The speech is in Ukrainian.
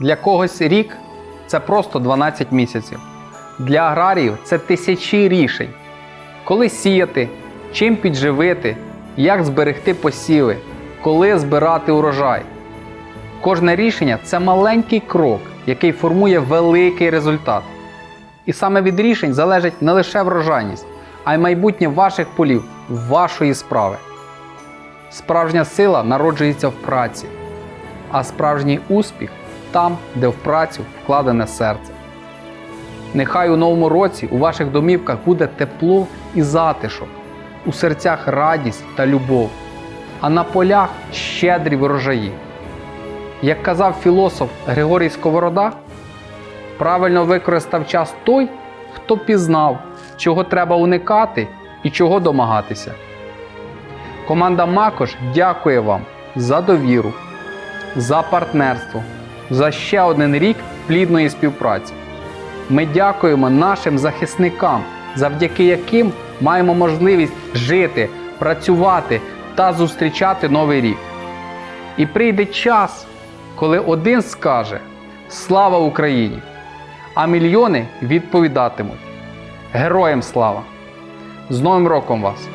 Для когось рік це просто 12 місяців. Для аграріїв це тисячі рішень. Коли сіяти, чим підживити, як зберегти посіви, коли збирати урожай. Кожне рішення це маленький крок, який формує великий результат. І саме від рішень залежить не лише врожайність, а й майбутнє ваших полів, вашої справи. Справжня сила народжується в праці, а справжній успіх там, де в працю вкладене серце. Нехай у новому році у ваших домівках буде тепло і затишок, у серцях радість та любов, а на полях щедрі врожаї. Як казав філософ Григорій Сковорода, правильно використав час той, хто пізнав, чого треба уникати і чого домагатися. Команда Макош дякує вам за довіру, за партнерство, за ще один рік плідної співпраці. Ми дякуємо нашим захисникам, завдяки яким маємо можливість жити, працювати та зустрічати новий рік. І прийде час, коли один скаже Слава Україні! А мільйони відповідатимуть Героям слава! З Новим роком вас!